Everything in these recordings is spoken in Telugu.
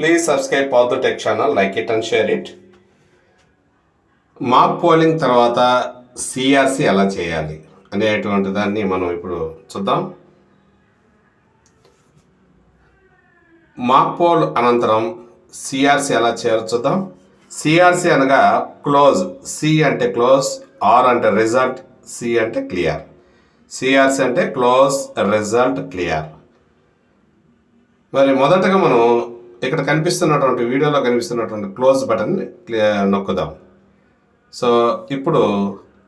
Please subscribe Path Tech channel, like it and share mock polling తర్వాత సిఆర్సి ఎలా చేయాలి అనేటువంటి దాన్ని మనం ఇప్పుడు చూద్దాం. మాక్ పోల్ అనంతరం సిఆర్సి ఎలా చేయాలో చూద్దాం. సిఆర్సి అనగా క్లోజ్ సి అంటే క్లోజ్ ఆర్ అంటే రిజల్ట్ సి అంటే క్లియర్ సిఆర్సి అంటే క్లోజ్ రిజల్ట్ క్లియర్ మరి మొదటగా మనం ఇక్కడ కనిపిస్తున్నటువంటి వీడియోలో కనిపిస్తున్నటువంటి క్లోజ్ బటన్ నొక్కుదాం. సో ఇప్పుడు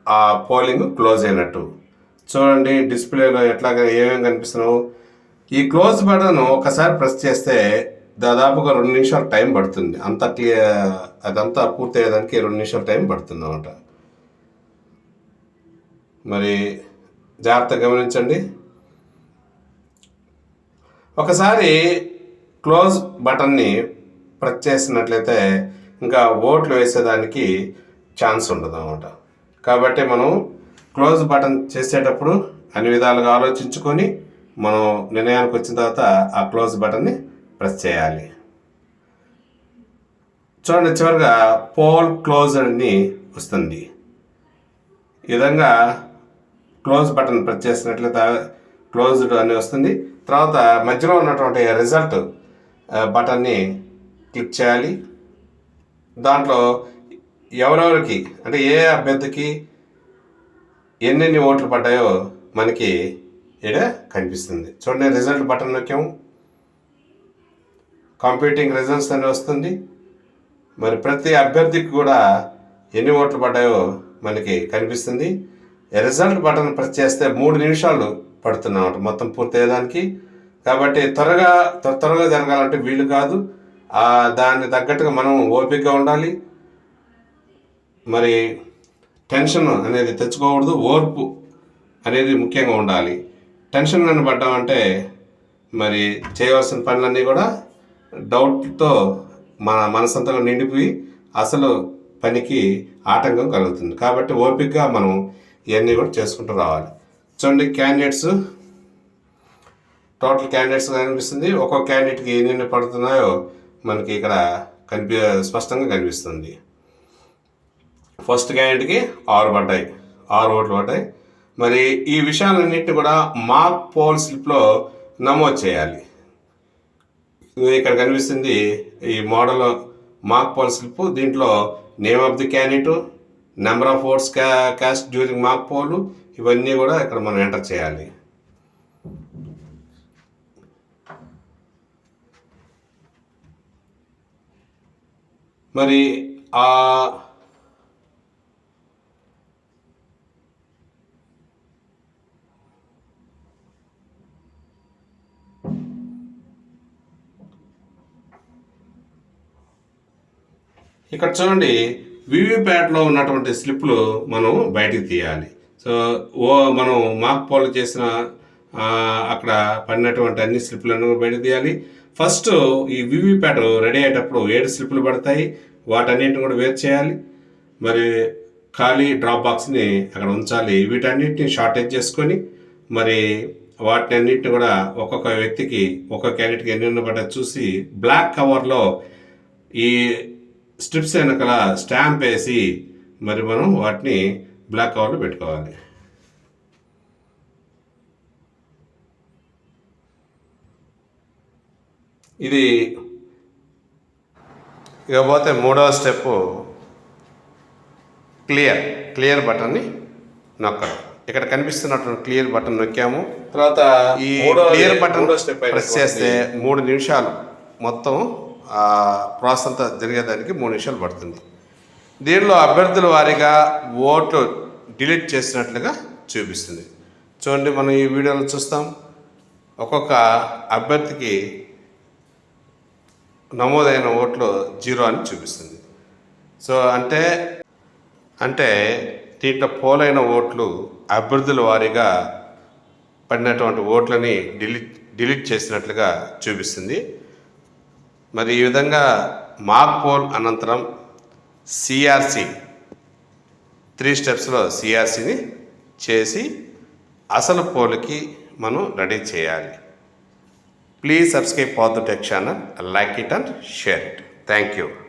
ఆ పోలింగ్ క్లోజ్ అయినట్టు. చూడండి డిస్ప్లేలో ఎట్లాగా ఏమేమి కనిపిస్తున్నావు? ఈ క్లోజ్ బటన్ ఒకసారి ప్రెస్ చేస్తే దాదాపుగా రెండు నిమిషాలు టైం పడుతుంది. అంత క్లియర్ అదంతా పూర్తి అయ్యేదానికి రెండు నిమిషాలు టైం పడుతుంది అనమాట మరి జాగ్రత్తగా గమనించండి. ఒకసారి క్లోజ్ బటన్ని ప్రెస్ చేసినట్లయితే ఇంకా ఓట్లు వేసేదానికి ఛాన్స్ ఉండదు అనమాట కాబట్టి మనం క్లోజ్ బటన్ చేసేటప్పుడు అన్ని విధాలుగా ఆలోచించుకొని మనం నిర్ణయానికి వచ్చిన తర్వాత ఆ క్లోజ్ బటన్ని ప్రెస్ చేయాలి. చూడండి చివరిగా పోల్ క్లోజ్ అని వస్తుంది. ఈ విధంగా క్లోజ్ బటన్ ప్రెస్ చేసినట్లయితే క్లోజ్డ్ అని వస్తుంది. తర్వాత మధ్యలో ఉన్నటువంటి రిజల్ట్ బటన్ని క్లిక్ చేయాలి. దాంట్లో ఎవరెవరికి అంటే ఏ అభ్యర్థికి ఎన్నెన్ని ఓట్లు పడ్డాయో మనకి ఇక్కడ కనిపిస్తుంది. చూడండి రిజల్ట్ బటన్ నొక్కాము కంప్యూటింగ్ రిజల్ట్స్ అని వస్తుంది. మరి ప్రతి అభ్యర్థికి కూడా ఎన్ని ఓట్లు పడ్డాయో మనకి కనిపిస్తుంది. రిజల్ట్ బటన్ ప్రెస్ చేస్తే మూడు నిమిషాలు పడుతున్నమాట మొత్తం పూర్తయ్యేదానికి. కాబట్టి త్వరగా త్వర త్వరగా జరగాలంటే వీలు కాదు. ఆ దాన్ని తగ్గట్టుగా మనం ఓపికగా ఉండాలి. మరి టెన్షన్ అనేది తెచ్చుకోకూడదు ఓర్పు అనేది ముఖ్యంగా ఉండాలి. టెన్షన్ అని పడ్డామంటే మరి చేయవలసిన పనులన్నీ కూడా డౌట్తో మన మనసంతగా నిండిపోయి అసలు పనికి ఆటంకం కలుగుతుంది. కాబట్టి ఓపికగా మనం ఇవన్నీ కూడా చేసుకుంటూ రావాలి. చూడండి క్యాండిడేట్స్ టోటల్ క్యాండిడేట్స్ కనిపిస్తుంది? ఒక్కొక్క క్యాండిడేట్కి ఎన్ని పడుతున్నాయో మనకి ఇక్కడ కనిపి స్పష్టంగా కనిపిస్తుంది. ఫస్ట్ క్యాండిడేట్కి ఆరు పడ్డాయి. ఆరు ఓట్లు పడ్డాయి. మరి ఈ విషయాలన్నింటినీ కూడా మార్క్ పోల్ స్లిప్లో నమోదు చేయాలి. ఇక్కడ కనిపిస్తుంది ఈ మోడల్ మార్క్ పోల్ స్లిప్. దీంట్లో name of the candidate number of votes ca cast during mark poll ఇవన్నీ కూడా ఇక్కడ మనం ఎంటర్ చేయాలి. మరి ఆ ఇక్కడ చూడండి వివిప్యాట్లో ఉన్నటువంటి స్లిప్లు మనం బయటికి తీయాలి. సో ఓ మనం మాక్ పోల్ చేసిన అక్కడ పడినటువంటి అన్ని స్లిప్లను బయట తీయాలి. ఫస్ట్ ఈ వివిప్యాట్ రెడీ అయ్యేటప్పుడు ఏడు స్లిప్లు పడతాయి. వాటన్నిటిని కూడా వేరు చేయాలి. మరి ఖాళీ డ్రాప్ బాక్స్ని అక్కడ ఉంచాలి. వీటన్నిటిని షార్టేజ్ చేసుకొని మరి వాటిని అన్నిటిని కూడా ఒక్కొక్క వ్యక్తికి ఒక్కొక్క క్యాండిడేట్కి ఎన్ని ఉన్నబడ్డా చూసి బ్లాక్ కవర్లో ఈ స్ట్రిప్స్ వెనకాల స్టాంప్ వేసి మరి మనం వాటిని బ్లాక్ కవర్లో పెట్టుకోవాలి. ఇది ఇకపోతే మూడవ స్టెప్ క్లియర్ క్లియర్ బటన్ని నొక్కడం. ఇక్కడ కనిపిస్తున్నటువంటి క్లియర్ బటన్ నొక్కాము. తర్వాత ఈ క్లియర్ బటన్ ప్రెస్ చేస్తే మూడు నిమిషాలు మొత్తం ఆ ప్రాసెస్ అంతా జరిగేదానికి మూడు నిమిషాలు పడుతుంది. దీనిలో అభ్యర్థుల వారీగా ఓట్లు డిలీట్ చేసినట్లుగా చూపిస్తుంది. చూడండి మనం ఈ వీడియోలో చూస్తాం. ఒక్కొక్క అభ్యర్థికి నమోదైన ఓట్లు జీరో అని చూపిస్తుంది. సో అంటే అంటే దీంట్లో పోలైన ఓట్లు అభ్యర్థుల వారీగా పడినటువంటి ఓట్లని డిలీట్ డిలీట్ చేసినట్లుగా చూపిస్తుంది. మరి ఈ విధంగా మాక్ పోల్ అనంతరం సిఆర్సి త్రీ స్టెప్స్లో సిఆర్సిని చేసి అసలు పోల్కి మనం రెడీ చేయాలి. Please subscribe for the tech channel, like it and share it. Thank you.